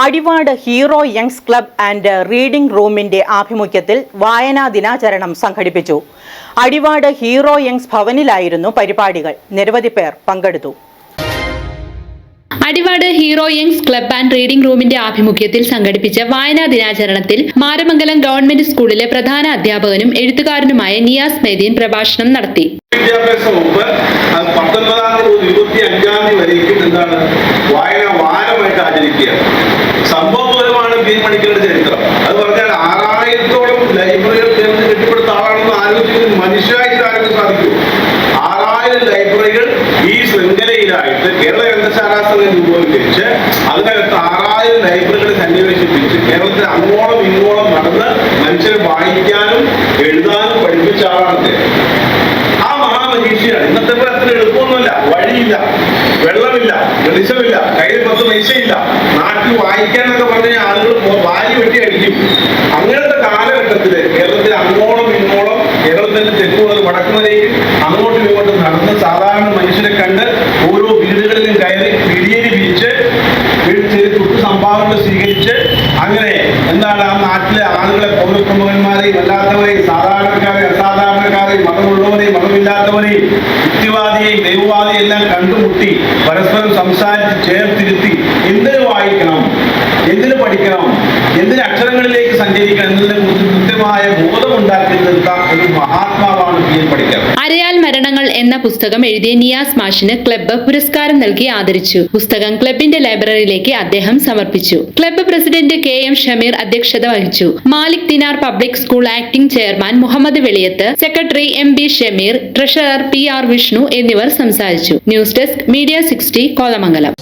Adivad hero youngs club and reading റൂമിന്റെ ആഭിമുഖ്യത്തിൽ വായനാ ദിനാചരണം സംഘടിപ്പിച്ചു. അടിവാട് ഹീറോ യങ്സ് ഭവനിലായിരുന്നു പരിപാടികൾ. നിരവധി പേർ പങ്കെടുത്തു. Adivad hero youngs club and reading റൂമിന്റെ ആഭിമുഖ്യത്തിൽ സംഘടിപ്പിച്ച വായനാ ദിനാചരണത്തിൽ മാരമംഗലം ഗവൺമെന്റ് സ്കൂളിലെ പ്രധാന അധ്യാപകനും എഴുത്തുകാരനുമായ നിയാസ് മെയ്തീൻ പ്രഭാഷണം നടത്തി. വിദ്യാഭ്യാസ വകുപ്പ് അത് പത്തൊൻപതാം തീയതി ഇരുപത്തി അഞ്ചാം തീയതി വരേക്കും എന്താണ്? വായന വാരമായിട്ട് ആചരിക്കുക സംഭവപരമാണ് ബി മണിക്കരുടെ ചരിത്രം. അത് പറഞ്ഞാൽ ആറായിരത്തോളം ലൈബ്രറികൾ ചേർന്ന് കെട്ടിപ്പടുത്ത ആളാണെന്ന് ആലോചിക്കുന്നത് മനുഷ്യരായിട്ട് ആരോഗ്യം സാധിക്കും. ആറായിരം ലൈബ്രറികൾ ഈ ശൃംഖലയിലായിട്ട് കേരള ഗ്രന്ഥശാലാ രൂപവൽക്കരിച്ച് അതിനകത്ത് ആറായിരം ലൈബ്രറികളെ സന്നിവേശിപ്പിച്ച് കേരളത്തിൽ അങ്ങോളം നാട്ടിൽ വായിക്കാനൊക്കെ പറഞ്ഞ ആളുകൾ വാരി വെട്ടി അടിക്കും അങ്ങനത്തെ കാലഘട്ടത്തിൽ കേരളത്തിൽ അങ്ങോളം ഇങ്ങോളം കേരളത്തിന്റെ തെക്ക് മുതൽ വടക്ക് വരെയും അങ്ങോട്ടും ഇങ്ങോട്ടും നടന്ന് സാധാരണ മനുഷ്യരെ കണ്ട് ഓരോ വീടുകളിലും കയറി പിടിയേരി പിരിച്ച് തൊട്ട് സംഭാവനകൾ സ്വീകരിച്ച് അങ്ങനെ എന്താണ് ആ നാട്ടിലെ ആളുകളെ പൗരപ്രമുഖന്മാരെയും അല്ലാത്തവരെയും സാധാരണക്കാരെയും അസാധാരണക്കാരെയും മതമുള്ളവരെയും മതമില്ലാത്തവരെയും യുക്തിവാദിയെയും ദൈവവാദിയെയും എല്ലാം കണ്ടുമുട്ടി പരസ്പരം സംസാരിച്ച് എന്തിനു പഠിക്കണം. എന്തിന് അക്ഷരങ്ങളിലേക്ക് സഞ്ചരിക്കണം എന്നതിനെ കുറിച്ച് കൃത്യമായ ബോധമുണ്ടാക്കി നിർത്താം ഒരു മഹാത്മാവാണ് പി എൻ പഠിക്കണം അരയാൽ മരണങ്ങൾ എന്ന പുസ്തകം എഴുതിയ നിയാസ് മാഷിന് ക്ലബ്ബ് പുരസ്കാരം നൽകി ആദരിച്ചു. പുസ്തകം ക്ലബിന്റെ ലൈബ്രറിയിലേക്ക് അദ്ദേഹം സമർപ്പിച്ചു. Club president K M Shameer അധ്യക്ഷത വഹിച്ചു. Malik Dinar public school acting chairman Muhammad Veliyath secretary M B Shameer treasurer P R Vishnu എന്നിവർ സംസാരിച്ചു. News desk media sixty Kothamangalam.